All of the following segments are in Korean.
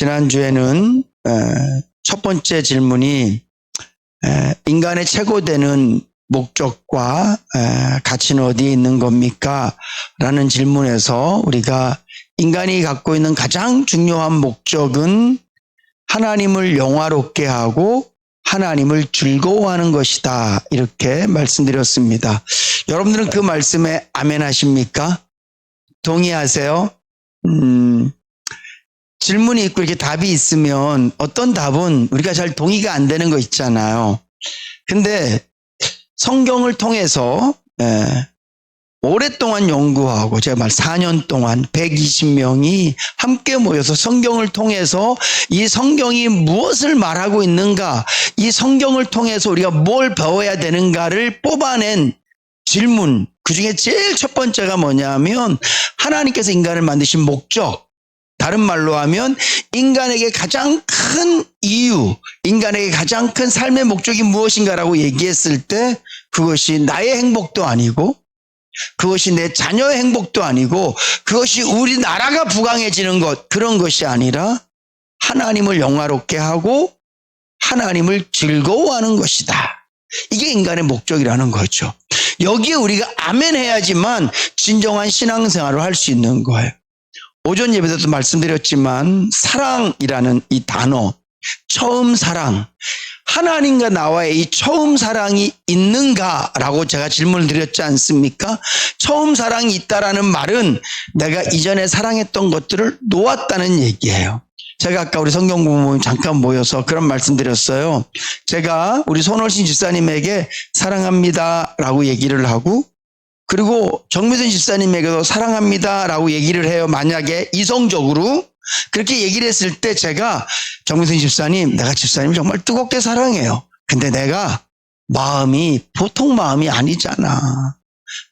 지난주에는 에, 첫 번째 질문이 에, 인간의 최고되는 목적과 에, 가치는 어디에 있는 겁니까? 라는 질문에서 우리가 인간이 갖고 있는 가장 중요한 목적은 하나님을 영화롭게 하고 하나님을 즐거워하는 것이다. 이렇게 말씀드렸습니다. 여러분들은 그 말씀에 아멘 하십니까? 동의하세요? 음, 질문이 있고 이렇게 답이 있으면 어떤 답은 우리가 잘 동의가 안 되는 거 있잖아요. 근데 성경을 통해서 예, 오랫동안 연구하고 제가 말 4년 동안 120명이 함께 모여서 성경을 통해서 이 성경이 무엇을 말하고 있는가, 이 성경을 통해서 우리가 뭘 배워야 되는가를 뽑아낸 질문. 그 중에 제일 첫 번째가 뭐냐면 하나님께서 인간을 만드신 목적. 다른 말로 하면 인간에게 가장 큰 이유, 인간에게 가장 큰 삶의 목적이 무엇인가라고 얘기했을 때 그것이 나의 행복도 아니고 그것이 내 자녀의 행복도 아니고 그것이 우리나라가 부강해지는 것 그런 것이 아니라 하나님을 영화롭게 하고 하나님을 즐거워하는 것이다. 이게 인간의 목적이라는 거죠. 여기에 우리가 아멘 해야지만 진정한 신앙생활을 할 수 있는 거예요. 오전 예배에도 말씀드렸지만 사랑이라는 이 단어 처음 사랑 하나님과 나와의 이 처음 사랑이 있는가라고 제가 질문을 드렸지 않습니까? 처음 사랑이 있다라는 말은 내가 이전에 사랑했던 것들을 놓았다는 얘기예요. 제가 아까 우리 성경 공부 잠깐 모여서 그런 말씀 드렸어요. 제가 우리 손월신 집사님에게 사랑합니다라고 얘기를 하고 그리고 정미선 집사님에게도 사랑합니다라고 얘기를 해요. 만약에 이성적으로 그렇게 얘기를 했을 때 제가 정미선 집사님, 내가 집사님 정말 뜨겁게 사랑해요. 근데 내가 마음이 보통 마음이 아니잖아.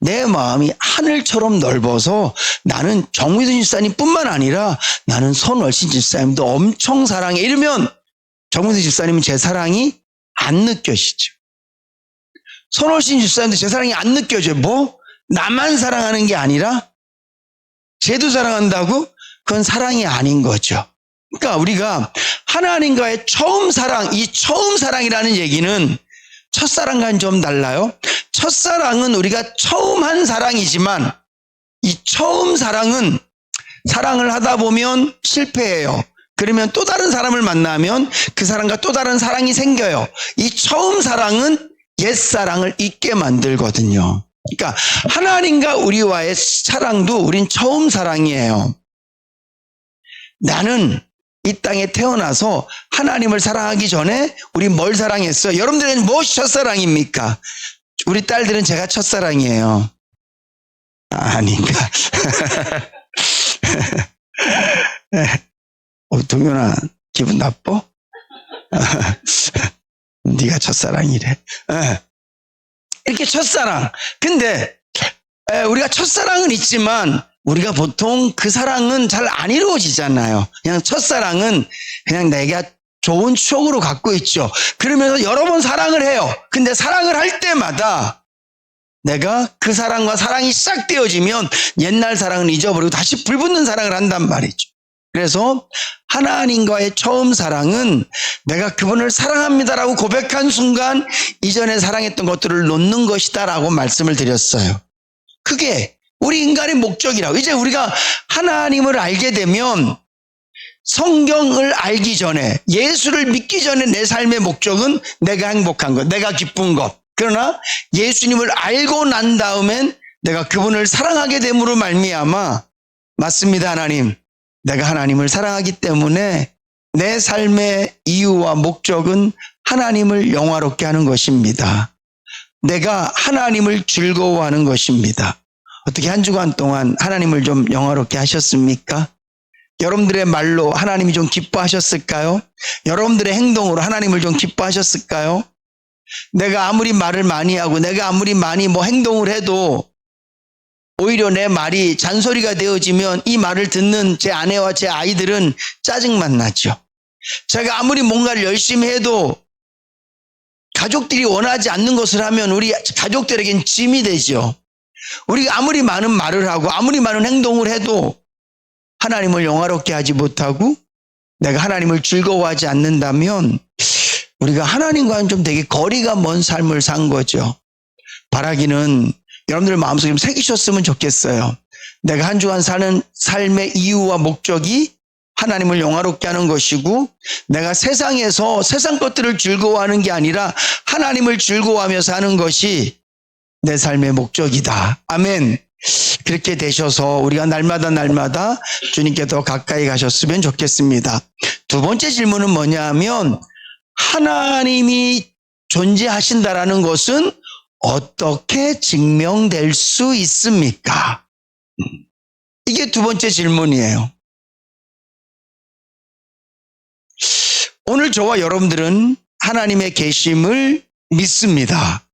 내 마음이 하늘처럼 넓어서 나는 정미선 집사님뿐만 아니라 나는 손월신 집사님도 엄청 사랑해. 이러면 정미선 집사님은 제 사랑이 안 느껴지죠. 손월신 집사님도 제 사랑이 안 느껴져요. 뭐? 나만 사랑하는 게 아니라 쟤도 사랑한다고? 그건 사랑이 아닌 거죠. 그러니까 우리가 하나님과의 처음 사랑, 이 처음 사랑이라는 얘기는 첫사랑과는 좀 달라요. 첫사랑은 우리가 처음 한 사랑이지만 이 처음 사랑은 사랑을 하다 보면 실패해요. 그러면 또 다른 사람을 만나면 그 사람과 또 다른 사랑이 생겨요. 이 처음 사랑은 옛사랑을 잊게 만들거든요. 그러니까 하나님과 우리와의 사랑도 우린 처음 사랑이에요. 나는 이 땅에 태어나서 하나님을 사랑하기 전에 우리 뭘 사랑했어? 여러분들은 무엇이 첫사랑입니까? 우리 딸들은 제가 첫사랑이에요. 아닌가? 어, 동현아, 기분 나빠? 네가 첫사랑이래. 예. 이렇게 첫사랑. 근데 에, 우리가 첫사랑은 있지만 우리가 보통 그 사랑은 잘 안 이루어지잖아요. 그냥 첫사랑은 그냥 내가 좋은 추억으로 갖고 있죠. 그러면서 여러 번 사랑을 해요. 근데 사랑을 할 때마다 내가 그 사랑과 사랑이 시작되어지면 옛날 사랑은 잊어버리고 다시 불붙는 사랑을 한단 말이죠. 그래서 하나님과의 처음 사랑은 내가 그분을 사랑합니다라고 고백한 순간 이전에 사랑했던 것들을 놓는 것이다라고 말씀을 드렸어요. 그게 우리 인간의 목적이라고. 이제 우리가 하나님을 알게 되면 성경을 알기 전에 예수를 믿기 전에 내 삶의 목적은 내가 행복한 것, 내가 기쁜 것. 그러나 예수님을 알고 난 다음엔 내가 그분을 사랑하게 됨으로 말미암아 맞습니다 하나님. 내가 하나님을 사랑하기 때문에 내 삶의 이유와 목적은 하나님을 영화롭게 하는 것입니다. 내가 하나님을 즐거워하는 것입니다. 어떻게 한 주간 동안 하나님을 좀 영화롭게 하셨습니까? 여러분들의 말로 하나님이 좀 기뻐하셨을까요? 여러분들의 행동으로 하나님을 좀 기뻐하셨을까요? 내가 아무리 말을 많이 하고 내가 아무리 많이 뭐 행동을 해도 오히려 내 말이 잔소리가 되어지면 이 말을 듣는 제 아내와 제 아이들은 짜증만 나죠. 제가 아무리 뭔가를 열심히 해도 가족들이 원하지 않는 것을 하면 우리 가족들에겐 짐이 되죠. 우리가 아무리 많은 말을 하고 아무리 많은 행동을 해도 하나님을 영화롭게 하지 못하고 내가 하나님을 즐거워하지 않는다면 우리가 하나님과는 좀 되게 거리가 먼 삶을 산 거죠. 바라기는 여러분들 마음속에 좀 새기셨으면 좋겠어요. 내가 한 주간 사는 삶의 이유와 목적이 하나님을 영화롭게 하는 것이고 내가 세상에서 세상 것들을 즐거워하는 게 아니라 하나님을 즐거워하며 사는 것이 내 삶의 목적이다. 아멘. 그렇게 되셔서 우리가 날마다 날마다 주님께 더 가까이 가셨으면 좋겠습니다. 두 번째 질문은 뭐냐 하면 하나님이 존재하신다라는 것은 어떻게 증명될 수 있습니까? 음. 이게 두 번째 질문이에요. 오늘 저와 여러분들은 하나님의 계심을 믿습니다.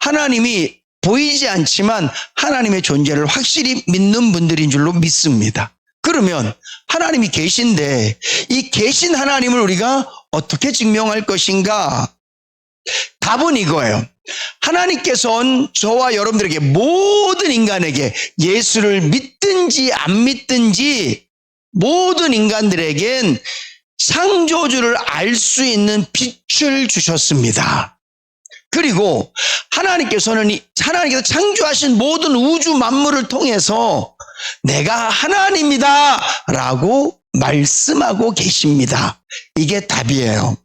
하나님이 보이지 않지만 하나님의 존재를 확실히 믿는 분들인 줄로 믿습니다. 그러면 하나님이 계신데 이 계신 하나님을 우리가 어떻게 증명할 것인가? 답은 이거예요. 하나님께서는 저와 여러분들에게 모든 인간에게 예수를 믿든지 안 믿든지 모든 인간들에겐 창조주를 알 수 있는 빛을 주셨습니다. 그리고 하나님께서는 이- 하나님께서 창조하신 모든 우주 만물을 통해서 내가 하나님이다 라고 말씀하고 계십니다. 이게 답이에요.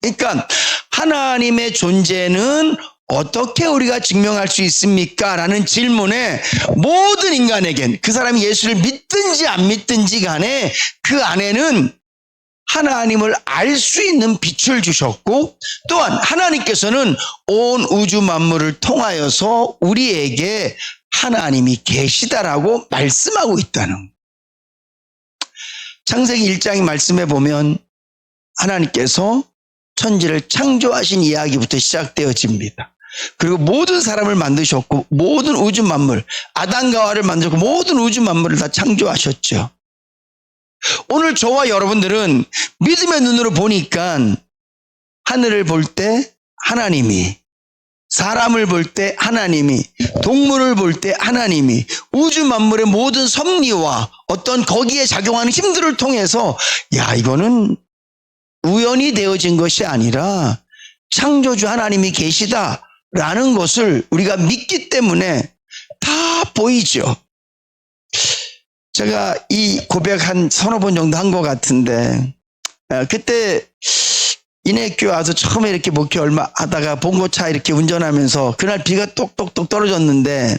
그러니까 하나님의 존재는 어떻게 우리가 증명할 수 있습니까? 라는 질문에 모든 인간에겐 그 사람이 예수를 믿든지 안 믿든지 간에 그 안에는 하나님을 알 수 있는 빛을 주셨고 또한 하나님께서는 온 우주 만물을 통하여서 우리에게 하나님이 계시다라고 말씀하고 있다는 창세기 1장의 말씀에 보면 하나님께서 천지를 창조하신 이야기부터 시작되어집니다. 그리고 모든 사람을 만드셨고 모든 우주 만물 아담과 하와를 만들고 모든 우주 만물을 다 창조하셨죠. 오늘 저와 여러분들은 믿음의 눈으로 보니까 하늘을 볼 때 하나님이 사람을 볼 때 하나님이 동물을 볼 때 하나님이 우주 만물의 모든 섭리와 어떤 거기에 작용하는 힘들을 통해서 야 이거는 우연히 되어진 것이 아니라 창조주 하나님이 계시다라는 것을 우리가 믿기 때문에 다 보이죠. 제가 이 고백 한 서너 번 정도 한 것 같은데 어, 그때 인해교회 와서 처음에 이렇게 목회 얼마 하다가 봉고차 이렇게 운전하면서 그날 비가 똑똑똑 떨어졌는데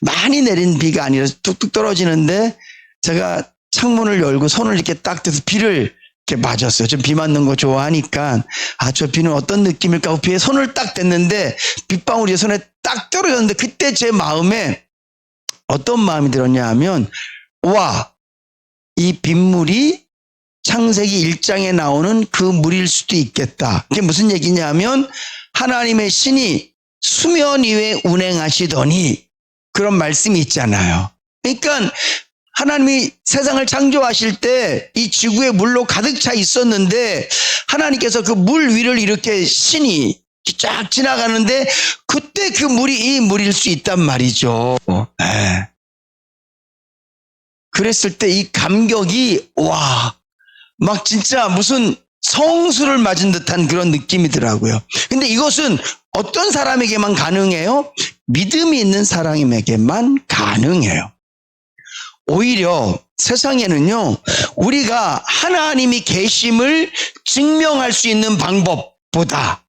많이 내린 비가 아니라 뚝뚝 떨어지는데 제가 창문을 열고 손을 이렇게 딱 대서 비를 이렇게 맞았어요. 좀 비 맞는 거 좋아하니까 아 저 비는 어떤 느낌일까 하고 비에 손을 딱 댔는데 빗방울이 제 손에 딱 떨어졌는데 그때 제 마음에 어떤 마음이 들었냐 하면 와, 이 빗물이 창세기 1장에 나오는 그 물일 수도 있겠다. 이게 무슨 얘기냐면 하나님의 신이 수면 위에 운행하시더니 그런 말씀이 있잖아요. 그러니까 하나님이 세상을 창조하실 때 이 지구에 물로 가득 차 있었는데 하나님께서 그 물 위를 이렇게 신이 쫙 지나가는데 그때 그 물이 이 물일 수 있단 말이죠. 예. 그랬을 때 이 감격이 와, 막 진짜 무슨 성수를 맞은 듯한 그런 느낌이더라고요. 근데 이것은 어떤 사람에게만 가능해요? 믿음이 있는 사람에게만 가능해요. 오히려 세상에는요, 우리가 하나님이 계심을 증명할 수 있는 방법보다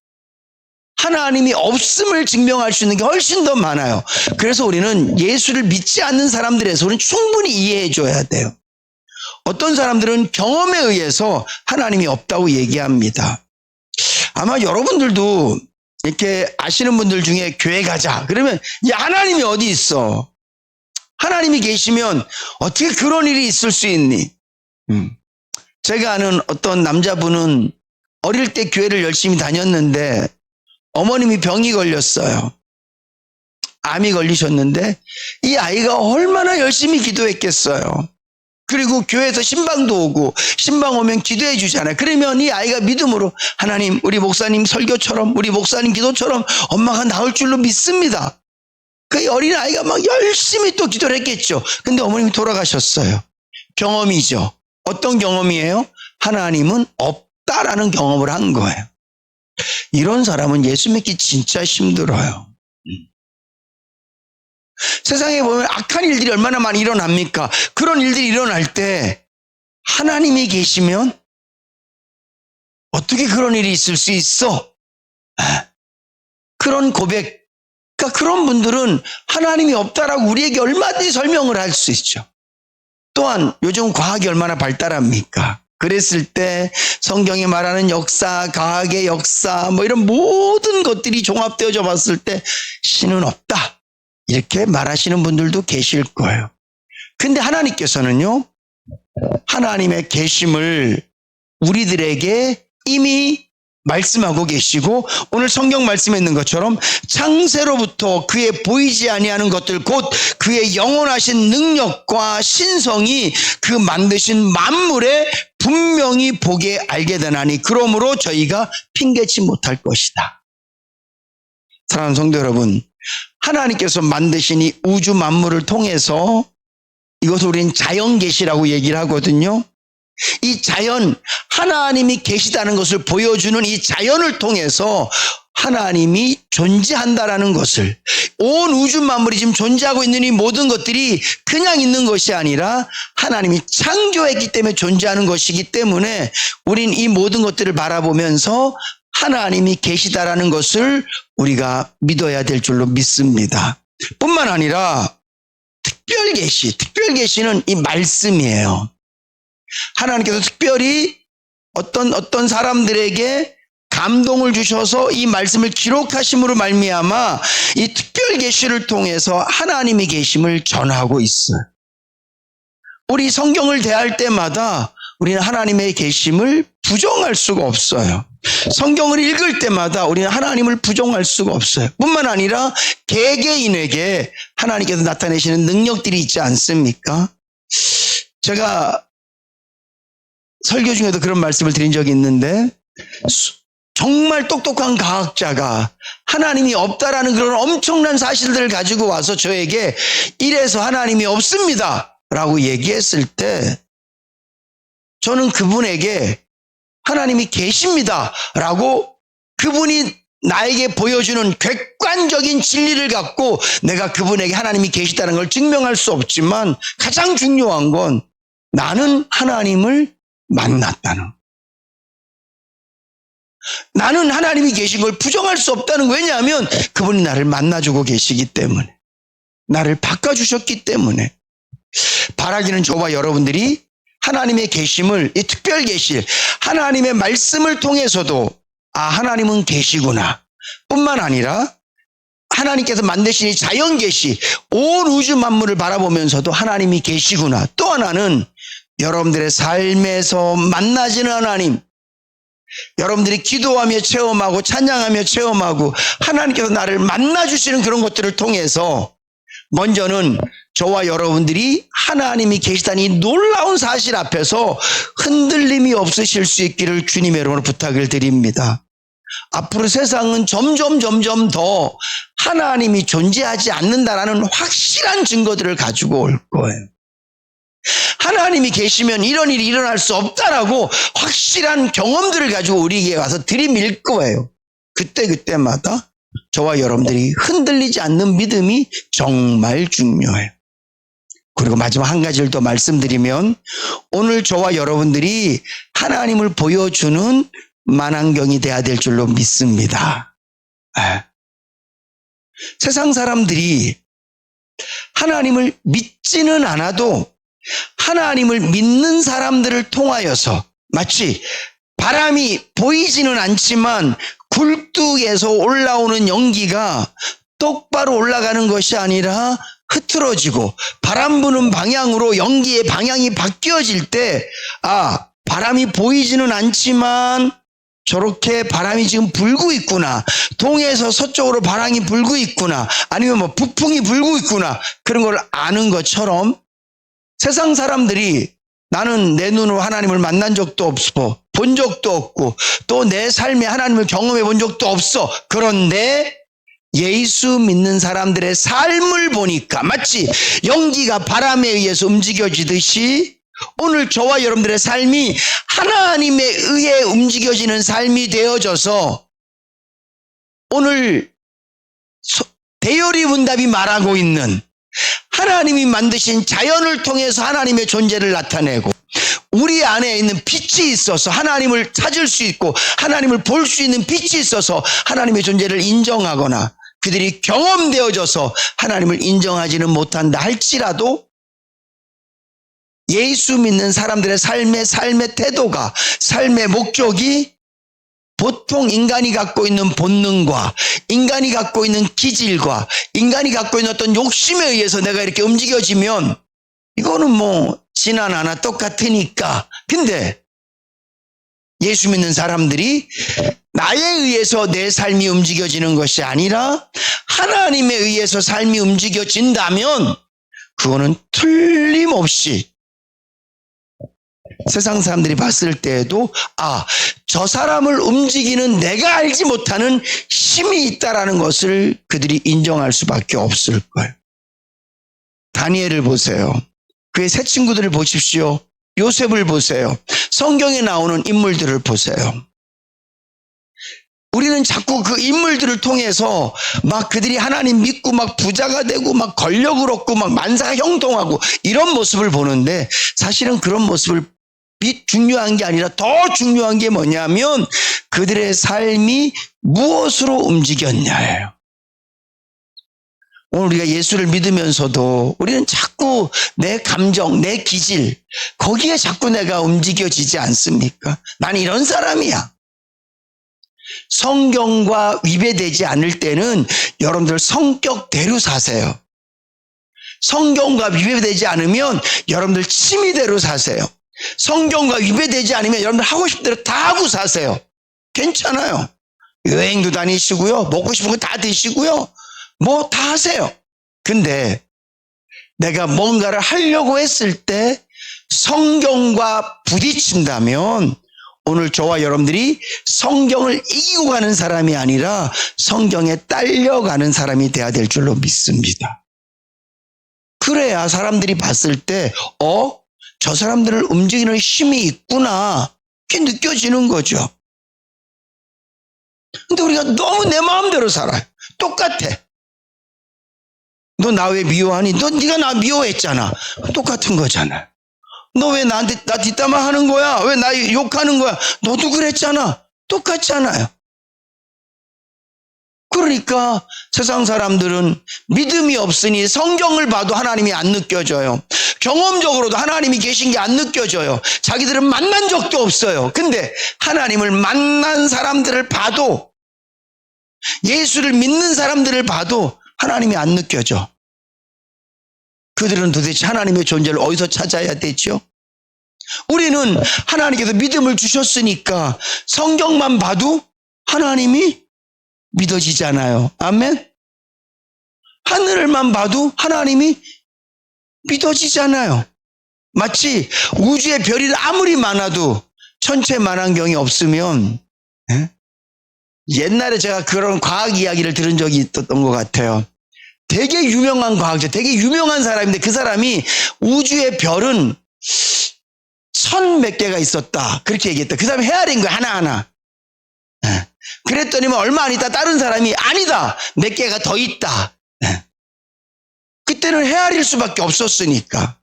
하나님이 없음을 증명할 수 있는 게 훨씬 더 많아요. 그래서 우리는 예수를 믿지 않는 사람들에서 우리는 충분히 이해해 줘야 돼요. 어떤 사람들은 경험에 의해서 하나님이 없다고 얘기합니다. 아마 여러분들도 이렇게 아시는 분들 중에 교회 가자. 그러면 야, 하나님이 어디 있어? 하나님이 계시면 어떻게 그런 일이 있을 수 있니? 음. 제가 아는 어떤 남자분은 어릴 때 교회를 열심히 다녔는데 어머님이 병이 걸렸어요. 암이 걸리셨는데 이 아이가 얼마나 열심히 기도했겠어요. 그리고 교회에서 신방도 오고 신방 오면 기도해 주잖아요. 그러면 이 아이가 믿음으로 하나님 우리 목사님 설교처럼 우리 목사님 기도처럼 엄마가 나올 줄로 믿습니다. 그 어린 아이가 막 열심히 또 기도를 했겠죠. 근데 어머님이 돌아가셨어요. 경험이죠. 어떤 경험이에요? 하나님은 없다라는 경험을 한 거예요. 이런 사람은 예수 믿기 진짜 힘들어요. 세상에 보면 악한 일들이 얼마나 많이 일어납니까? 그런 일들이 일어날 때 하나님이 계시면 어떻게 그런 일이 있을 수 있어? 아, 그런 고백, 그러니까 그런 분들은 하나님이 없다라고 우리에게 얼마든지 설명을 할 수 있죠. 또한 요즘 과학이 얼마나 발달합니까? 그랬을 때 성경이 말하는 역사, 과학의 역사, 뭐 이런 모든 것들이 종합되어져 봤을 때 신은 없다. 이렇게 말하시는 분들도 계실 거예요. 근데 하나님께서는요, 하나님의 계심을 우리들에게 이미 말씀하고 계시고 오늘 성경 말씀에 있는 것처럼 창세로부터 그의 보이지 아니하는 것들 곧 그의 영원하신 능력과 신성이 그 만드신 만물에 분명히 보게 알게 되나니 그러므로 저희가 핑계치 못할 것이다. 사랑하는 성도 여러분, 하나님께서 만드신 이 우주 만물을 통해서 이것을 우리는 자연 계시라고 얘기를 하거든요. 이 자연, 하나님이 계시다는 것을 보여주는 이 자연을 통해서 하나님이 존재한다라는 것을 온 우주 만물이 지금 존재하고 있는 이 모든 것들이 그냥 있는 것이 아니라 하나님이 창조했기 때문에 존재하는 것이기 때문에 우린 이 모든 것들을 바라보면서 하나님이 계시다라는 것을 우리가 믿어야 될 줄로 믿습니다. 뿐만 아니라 특별 계시, 특별 계시는 이 말씀이에요. 하나님께서 특별히 어떤 어떤 사람들에게 감동을 주셔서 이 말씀을 기록하심으로 말미암아 이 특별 계시를 통해서 하나님의 계심을 전하고 있어요. 우리 성경을 대할 때마다 우리는 하나님의 계심을 부정할 수가 없어요. 성경을 읽을 때마다 우리는 하나님을 부정할 수가 없어요. 뿐만 아니라 개개인에게 하나님께서 나타내시는 능력들이 있지 않습니까? 제가 설교 중에도 그런 말씀을 드린 적이 있는데 수- 정말 똑똑한 과학자가 하나님이 없다라는 그런 엄청난 사실들을 가지고 와서 저에게 이래서 하나님이 없습니다. 라고 얘기했을 때 저는 그분에게 하나님이 계십니다. 라고 그분이 나에게 보여주는 객관적인 진리를 갖고 내가 그분에게 하나님이 계시다는 걸 증명할 수 없지만 가장 중요한 건 나는 하나님을 만났다는. 나는 하나님이 계신 걸 부정할 수 없다는 거. 왜냐하면 그분이 나를 만나주고 계시기 때문에. 나를 바꿔주셨기 때문에. 바라기는 저와 여러분들이 하나님의 계심을, 이 특별 계실, 하나님의 말씀을 통해서도 아, 하나님은 계시구나. 뿐만 아니라 하나님께서 만드신 이 자연 계시, 온 우주 만물을 바라보면서도 하나님이 계시구나. 또 하나는 여러분들의 삶에서 만나지는 하나님, 여러분들이 기도하며 체험하고 찬양하며 체험하고 하나님께서 나를 만나주시는 그런 것들을 통해서 먼저는 저와 여러분들이 하나님이 계시다는 이 놀라운 사실 앞에서 흔들림이 없으실 수 있기를 주님의 이름으로 부탁을 드립니다. 앞으로 세상은 점점 점점 더 하나님이 존재하지 않는다라는 확실한 증거들을 가지고 올 거예요. 하나님이 계시면 이런 일이 일어날 수 없다라고 확실한 경험들을 가지고 우리에게 와서 들이밀 거예요. 그때 그때마다 저와 여러분들이 흔들리지 않는 믿음이 정말 중요해요. 그리고 마지막 한 가지를 더 말씀드리면 오늘 저와 여러분들이 하나님을 보여주는 만안경이 돼야 될 줄로 믿습니다. 예. 세상 사람들이 하나님을 믿지는 않아도 하나님을 믿는 사람들을 통하여서 마치 바람이 보이지는 않지만 굴뚝에서 올라오는 연기가 똑바로 올라가는 것이 아니라 흐트러지고 바람 부는 방향으로 연기의 방향이 바뀌어질 때, 아, 바람이 보이지는 않지만 저렇게 바람이 지금 불고 있구나. 동에서 서쪽으로 바람이 불고 있구나. 아니면 뭐 북풍이 불고 있구나. 그런 걸 아는 것처럼 세상 사람들이 나는 내 눈으로 하나님을 만난 적도 없고 본 적도 없고 또 내 삶에 하나님을 경험해 본 적도 없어. 그런데 예수 믿는 사람들의 삶을 보니까 마치 연기가 바람에 의해서 움직여지듯이 오늘 저와 여러분들의 삶이 하나님에 의해 움직여지는 삶이 되어져서 오늘 소- 대요리 문답이 말하고 있는 하나님이 만드신 자연을 통해서 하나님의 존재를 나타내고 우리 안에 있는 빛이 있어서 하나님을 찾을 수 있고 하나님을 볼 수 있는 빛이 있어서 하나님의 존재를 인정하거나 그들이 경험되어져서 하나님을 인정하지는 못한다 할지라도 예수 믿는 사람들의 삶의 삶의 태도가 삶의 목적이 보통 인간이 갖고 있는 본능과 인간이 갖고 있는 기질과 인간이 갖고 있는 어떤 욕심에 의해서 내가 이렇게 움직여지면 이거는 뭐 지난 하나 똑같으니까. 근데 예수 믿는 사람들이 나에 의해서 내 삶이 움직여지는 것이 아니라 하나님에 의해서 삶이 움직여진다면 그거는 틀림없이 세상 사람들이 봤을 때에도 아, 저 사람을 움직이는 내가 알지 못하는 힘이 있다라는 것을 그들이 인정할 수밖에 없을 거예요. 다니엘을 보세요. 그의 새 친구들을 보십시오. 요셉을 보세요. 성경에 나오는 인물들을 보세요. 우리는 자꾸 그 인물들을 통해서 막 그들이 하나님 믿고 막 부자가 되고 막 권력을 얻고 막 만사가 형통하고 이런 모습을 보는데 사실은 그런 모습을 비 중요한 게 아니라 더 중요한 게 뭐냐면 그들의 삶이 무엇으로 움직였냐예요. 오늘 우리가 예수를 믿으면서도 우리는 자꾸 내 감정, 내 기질, 거기에 자꾸 내가 움직여지지 않습니까? 난 이런 사람이야. 성경과 위배되지 않을 때는 여러분들 성격대로 사세요. 성경과 위배되지 않으면 여러분들 취미대로 사세요. 성경과 위배되지 않으면 여러분들 하고 싶은 대로 다 하고 사세요. 괜찮아요. 여행도 다니시고요. 먹고 싶은 거 다 드시고요. 뭐 다 하세요. 근데 내가 뭔가를 하려고 했을 때 성경과 부딪힌다면 오늘 저와 여러분들이 성경을 이기고 가는 사람이 아니라 성경에 딸려가는 사람이 돼야 될 줄로 믿습니다. 그래야 사람들이 봤을 때, 어? 저 사람들을 움직이는 힘이 있구나. 그게 느껴지는 거죠. 근데 우리가 너무 내 마음대로 살아요. 똑같아. 너 나 왜 미워하니? 너 네가 나 미워했잖아. 똑같은 거잖아. 너 왜 나한테 나 뒷담화 하는 거야? 왜 나 욕하는 거야? 너도 그랬잖아. 똑같잖아요. 그러니까 세상 사람들은 믿음이 없으니 성경을 봐도 하나님이 안 느껴져요. 경험적으로도 하나님이 계신 게 안 느껴져요. 자기들은 만난 적도 없어요. 근데 하나님을 만난 사람들을 봐도 예수를 믿는 사람들을 봐도 하나님이 안 느껴져. 그들은 도대체 하나님의 존재를 어디서 찾아야 되죠? 우리는 하나님께서 믿음을 주셨으니까 성경만 봐도 하나님이 믿어지잖아요. 아멘? 하늘만 봐도 하나님이 믿어지잖아요. 마치 우주의 별이 아무리 많아도 천체 만환경이 없으면 예? 옛날에 제가 그런 과학 이야기를 들은 적이 있었던 것 같아요. 되게 유명한 과학자, 되게 유명한 사람인데 그 사람이 우주의 별은 천 몇 개가 있었다. 그렇게 얘기했다. 그 사람이 헤아린 거야, 하나하나. 예. 그랬더니 뭐 얼마 안 있다 다른 사람이 아니다. 몇 개가 더 있다. 예. 그때는 헤아릴 수밖에 없었으니까.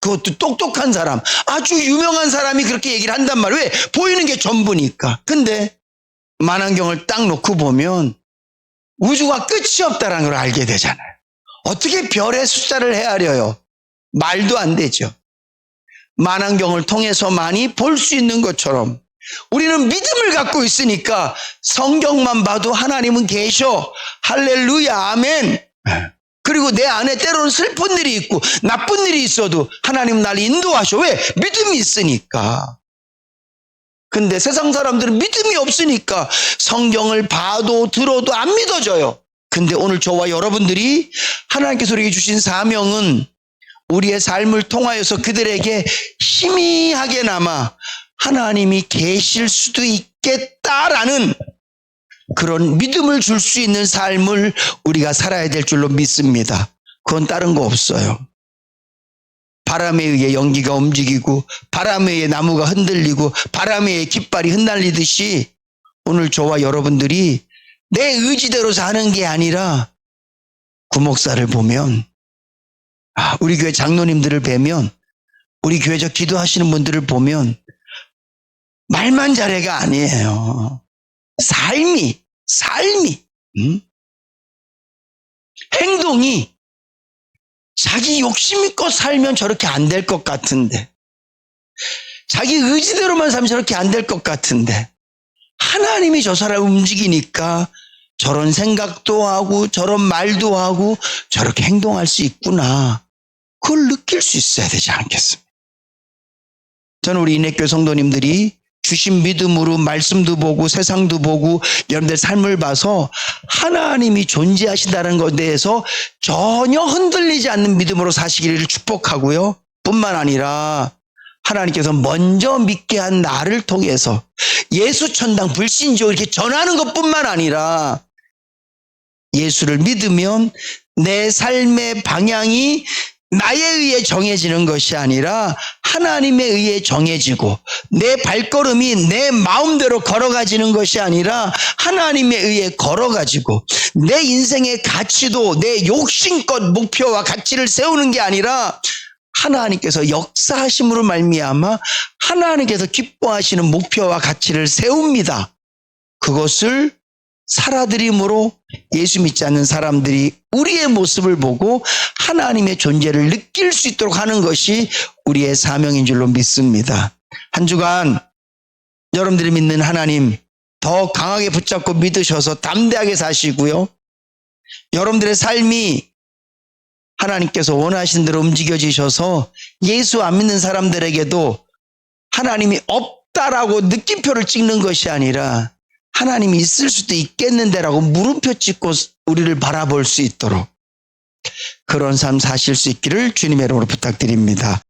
그것도 똑똑한 사람, 아주 유명한 사람이 그렇게 얘기를 한단 말이에요. 왜? 보이는 게 전부니까. 근데 만안경을 딱 놓고 보면 우주가 끝이 없다는 걸 알게 되잖아요. 어떻게 별의 숫자를 헤아려요? 말도 안 되죠. 만안경을 통해서만이 볼 수 있는 것처럼 우리는 믿음을 갖고 있으니까 성경만 봐도 하나님은 계셔. 할렐루야, 아멘. 그리고 내 안에 때로는 슬픈 일이 있고 나쁜 일이 있어도 하나님 날 인도하셔. 왜? 믿음이 있으니까. 근데 세상 사람들은 믿음이 없으니까 성경을 봐도 들어도 안 믿어져요. 근데 오늘 저와 여러분들이 하나님께서 우리에게 주신 사명은 우리의 삶을 통하여서 그들에게 희미하게나마 하나님이 계실 수도 있겠다라는 그런 믿음을 줄 수 있는 삶을 우리가 살아야 될 줄로 믿습니다. 그건 다른 거 없어요. 바람에 의해 연기가 움직이고 바람에 의해 나무가 흔들리고 바람에 의해 깃발이 흩날리듯이 오늘 저와 여러분들이 내 의지대로 사는 게 아니라 구목사를 보면 아, 우리 교회 장로님들을 뵈면 우리 교회에서 기도하시는 분들을 보면 말만 잘해가 아니에요. 삶이 삶이 음? 행동이 자기 욕심껏 살면 저렇게 안 될 것 같은데 자기 의지대로만 살면 저렇게 안 될 것 같은데 하나님이 저 사람을 움직이니까 저런 생각도 하고 저런 말도 하고 저렇게 행동할 수 있구나. 그걸 느낄 수 있어야 되지 않겠습니까? 저는 우리 인해교 성도님들이 주신 믿음으로 말씀도 보고 세상도 보고 여러분들 삶을 봐서 하나님이 존재하신다는 것에 대해서 전혀 흔들리지 않는 믿음으로 사시기를 축복하고요. 뿐만 아니라 하나님께서 먼저 믿게 한 나를 통해서 예수 천당 불신조 이렇게 전하는 것뿐만 아니라 예수를 믿으면 내 삶의 방향이 나에 의해 정해지는 것이 아니라 하나님에 의해 정해지고 내 발걸음이 내 마음대로 걸어가지는 것이 아니라 하나님에 의해 걸어가지고 내 인생의 가치도 내 욕심껏 목표와 가치를 세우는 게 아니라 하나님께서 역사하심으로 말미암아 하나님께서 기뻐하시는 목표와 가치를 세웁니다. 그것을 살아들임으로 예수 믿지 않는 사람들이 우리의 모습을 보고 하나님의 존재를 느낄 수 있도록 하는 것이 우리의 사명인 줄로 믿습니다. 한 주간 여러분들이 믿는 하나님 더 강하게 붙잡고 믿으셔서 담대하게 사시고요. 여러분들의 삶이 하나님께서 원하신 대로 움직여지셔서 예수 안 믿는 사람들에게도 하나님이 없다라고 느낌표를 찍는 것이 아니라 하나님이 있을 수도 있겠는데라고 물음표 찍고 우리를 바라볼 수 있도록 그런 삶 사실 수 있기를 주님의 이름으로 부탁드립니다.